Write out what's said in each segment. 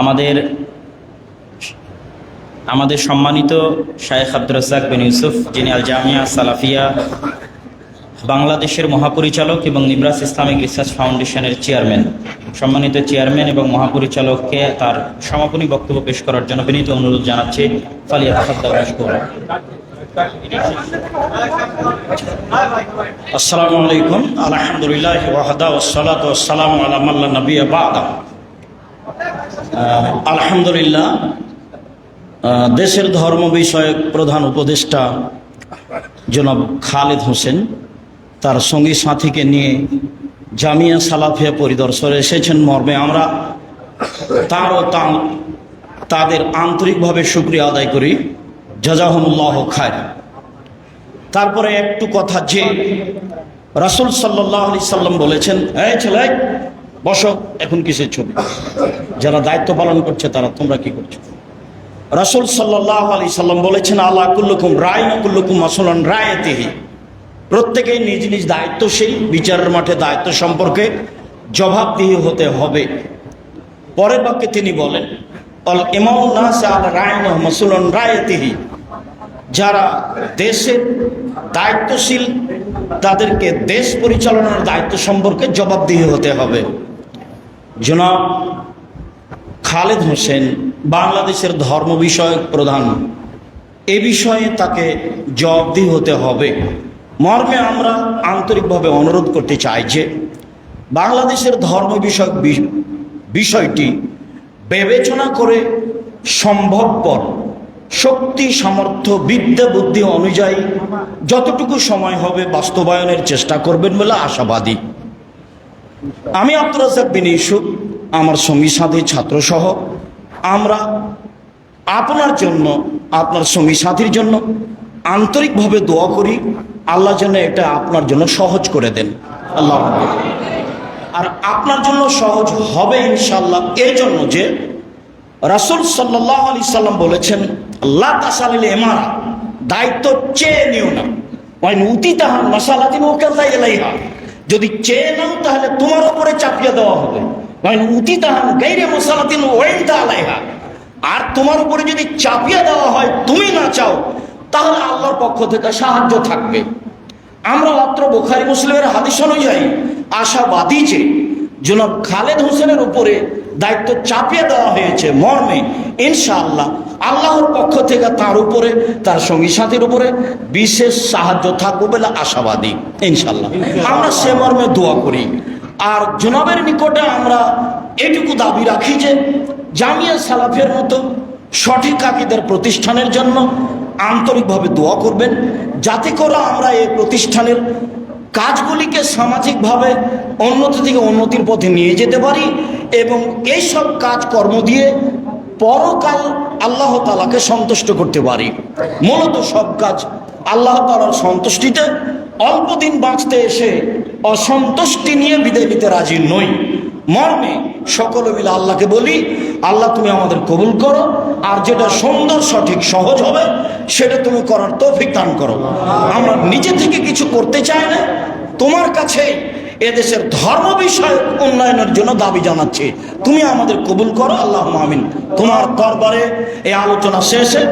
আমাদের আমাদের সম্মানিত শায়েখ আব্দুর বিন ইউসুফ, যিনি আল জামিয়া সালাফিয়া, বাংলাদেশের মহাপরিচালক এবং নিব্রাস ইসলামিক রিসার্চ ফাউন্ডেশনের চেয়ারম্যান। সম্মানিত চেয়ারম্যান এবং মহাপরিচালককে তার সমাপনী বক্তব্য পেশ করার জন্য বিনীত অনুরোধ জানাচ্ছি। আসসালামু আলাইকুম। আলহামদুলিল্লাহ ওয়াহদা ওসালাত ওসালাম আলামাল্লা নবী আলহামদুলিল্লাহ দেশের ধর্ম বিষয়ক প্রধান উপদেষ্টা জনাব খালেদ হোসেন তার সঙ্গী সাথীকে নিয়ে জামিয়া সালাফিয়া পরিদর্শনে এসেছেন মর্মে। আমরা তার তাদের আন্তরিকভাবে শুক্রিয়া আদায় করি। জাজাহমুল্লাহ খায় তারপরে একটু কথা যে রাসুল সাল্লাহ সাল্লাম বলেছেন, এই ছেলে বসো, এখন কিসের ছবি। যারা দায়িত্ব পালন করছে, তারা তোমরা কি করছ? রাসুল সাল্লাহ আলি সাল্লাম বলেছেন আল্লাহ কুল্লুকুম রায় কুল্লুকুম আসলান রায়তেহি। প্রত্যেকেই নিজ নিজ দায়িত্বশীল, বিচারের মাঠে দায়িত্ব সম্পর্কে জবাবদিহি হতে হবে। পরের বাক্যে তিনি বলেন অল ইমাউল্লাহ আল রায় মাসুলন যারা দেশের দায়িত্বশীল, তাদেরকে দেশ পরিচালনার দায়িত্ব সম্পর্কে জবাবদিহি হতে হবে। জনাব খালেদ হোসেন বাংলাদেশের ধর্ম বিষয়ক প্রধান। এ বিষয়ে তাকে জবাবদিহি হতে হবে। মর্মে আমরা আন্তরিকভাবে অনুরোধ করতে চাই যে বাংলাদেশের ধর্ম বিষয়ক বিষয়টি বিবেচনা করে সম্ভবপর, শক্তি, সামর্থ্য, বিদ্যা, বুদ্ধি অনুযায়ী যতটুকু সময় হবে বাস্তবায়নের চেষ্টা করবেন বলে আশাবাদী। আমি আব্দুর রাজাক বিন ইসুফ আমার সঙ্গী সাথী ছাত্রসহ। আমরা আপনার জন্য, আপনার সঙ্গী সাথীর জন্য আন্তরিকভাবে দোয়া করি। আল্লাহ যেন এটা আপনার জন্য সহজ করে দেন। আল্লাহ আর আপনার জন্য সহজ হবে ইনশাল্লাহ এই জন্য যে রাসুল সাল্লাহ আলি সাল্লাম বলেছেন আল্লাহ তাসালিল এমারা দায়িত্ব চেয়ে নিও না। উতি তাহান মাসালাতি মোকাল্লাই এলাইহা যদি চেয়ে নাও, তাহলে তোমার উপরে চাপিয়ে দেওয়া হবে। উতি তাহান গাইরে মশালাতিন ওয়াইন তা আলাইহা। আর তোমার উপরে যদি চাপিয়ে দেওয়া হয়, তুমি না চাও, তাহলে আল্লাহর পক্ষ থেকে সাহায্য থাকবে। আমরা মাত্র বোখারি মুসলিমের হাদিস অনুযায়ী আশাবাদী যে জনাব খালেদ হোসেনের উপরে দায়িত্ব চাপিয়ে দেওয়া হয়েছে মর্মে ইনশাআল্লাহ। আল্লাহর পক্ষ থেকে তার উপরে তার সঙ্গী সাথীর উপরে বিশেষ সাহায্য থাকবে বলে আশাবাদী ইনশাআল্লাহ। আমরা সে মর্মে দোয়া করি। আর জনাবের নিকটে আমরা এটুকু দাবি রাখি যে জামিয়া সালাফের মতো সঠিক আকিদের প্রতিষ্ঠানের জন্য আন্তরিকভাবে দোয়া করবেন। যাতে করে আমরা এই প্রতিষ্ঠানের কাজগুলিকে সামাজিকভাবে উন্নতি থেকে উন্নতির পথে নিয়ে যেতে পারি এবং এইসব কাজকর্ম দিয়ে পরকাল আল্লাহ তালাকে সন্তুষ্ট করতে পারি। মূলত সব কাজ আল্লাহ তালার সন্তুষ্টিতে। অল্প দিন বাঁচতে এসে অসন্তুষ্টি নিয়ে বিদায় নিতে রাজি নই। মর্মে সকলে মিলে আল্লাহকে বলি, আল্লাহ তুমি আমাদের কবুল করো, আর যেটা সুন্দর, সঠিক, সহজ হবে, সেটা তুমি করার তৌফিক দান করো। আমরা নিজে থেকে কিছু করতে চাই না, তোমার কাছে এদেশের ধর্ম বিষয়ক উন্নয়নের জন্য দাবি জানাচ্ছি। তুমি আমাদের কবুল করো আল্লাহ মামিন তোমার দরবারে এই আলোচনা শেষে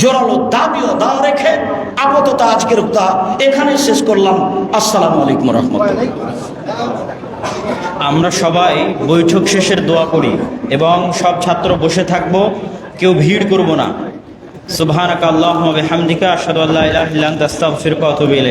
জোরালো দাবি ও দাম রেখে আপাতত আজকের তা এখানে শেষ করলাম। আসসালামু আলাইকুম রহমতুল্লাহ। আমরা সবাই বৈঠক শেষের দোয়া করি এবং সব ছাত্র বসে থাকব, কেউ ভিড় করব না। সুবহানাকা আল্লাহুম্মা বিহামদিকা, আশহাদু আল্লা ইলাহা ইল্লা আনতা আস্তাগফিরুকা ওয়া